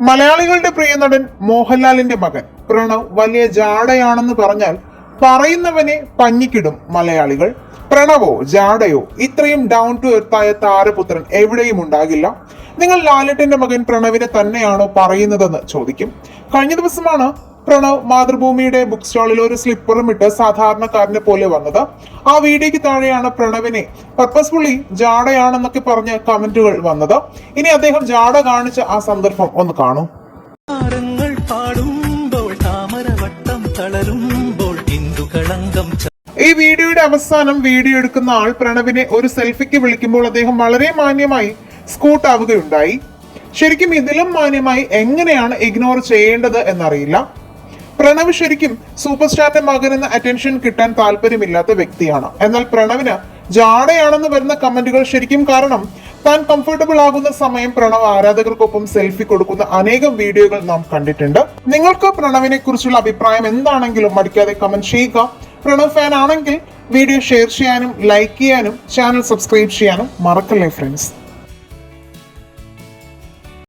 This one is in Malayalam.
മലയാളികളുടെ പ്രിയ നടൻ മോഹൻലാലിന്റെ മകൻ. പ്രണവ് വലിയ ജാടയാണെന്ന് പറഞ്ഞാൽ പറയുന്നവനെ പഞ്ഞിക്കിടും മലയാളികൾ. പ്രണവോ ജാഡയോ ഇത്രയും ഡൗൺ ടു എർത്തായ താരപുത്രൻ എവിടെയും ഉണ്ടാകില്ല. നിങ്ങൾ ലാലേട്ടന്റെ മകൻ പ്രണവിനെ തന്നെയാണോ പറയുന്നതെന്ന് ചോദിക്കും. കഴിഞ്ഞ ദിവസമാണ് പ്രണവ് മാതൃഭൂമിയുടെ ബുക്ക് സ്റ്റാളിൽ ഒരു സ്ലിപ്പറും ഇട്ട് സാധാരണക്കാരനെ പോലെ വന്നത്. ആ വീഡിയോയ്ക്ക് താഴെയാണ് പ്രണവിനെ പർപ്പസ്ഫുള്ളി ജാടയാണെന്നൊക്കെ പറഞ്ഞ് കമന്റുകൾ വന്നത്. ഇനി അദ്ദേഹം ജാട കാണിച്ച ആ സന്ദർഭം ഒന്ന് കാണൂ. താമരവട്ടം കളങ്കം ഈ വീഡിയോയുടെ അവസാനം വീഡിയോ എടുക്കുന്ന ആൾ പ്രണവിനെ ഒരു സെൽഫിക്ക് വിളിക്കുമ്പോൾ അദ്ദേഹം വളരെ മാന്യമായി സ്കൂട്ടാവുകയുണ്ടായി ശരിക്കും ഇതിലും മാന്യമായി എങ്ങനെയാണ് ഇഗ്നോർ ചെയ്യേണ്ടത് എന്നറിയില്ല. പ്രണവ് ശരിക്കും സൂപ്പർ സ്റ്റാറിന്റെ മകനെന്ന അറ്റൻഷൻ കിട്ടാൻ താല്പര്യമില്ലാത്ത വ്യക്തിയാണ്. എന്നാൽ പ്രണവിന് ജാടയാണെന്ന് വരുന്ന കമന്റുകൾ ശരിക്കും കാരണം താൻ കംഫർട്ടബിൾ ആകുന്ന സമയം പ്രണവ് ആരാധകർക്കൊപ്പം സെൽഫി കൊടുക്കുന്ന അനേകം വീഡിയോകൾ നാം കണ്ടിട്ടുണ്ട്. നിങ്ങൾക്ക് പ്രണവിനെ കുറിച്ചുള്ള അഭിപ്രായം എന്താണെങ്കിലും മടിക്കാതെ കമന്റ് ചെയ്യുക. പ്രണവ് ഫാൻ ആണെങ്കിൽ വീഡിയോ ഷെയർ ചെയ്യാനും ലൈക്ക് ചെയ്യാനും ചാനൽ സബ്സ്ക്രൈബ് ചെയ്യാനും മറക്കല്ലേ ഫ്രണ്ട്സ്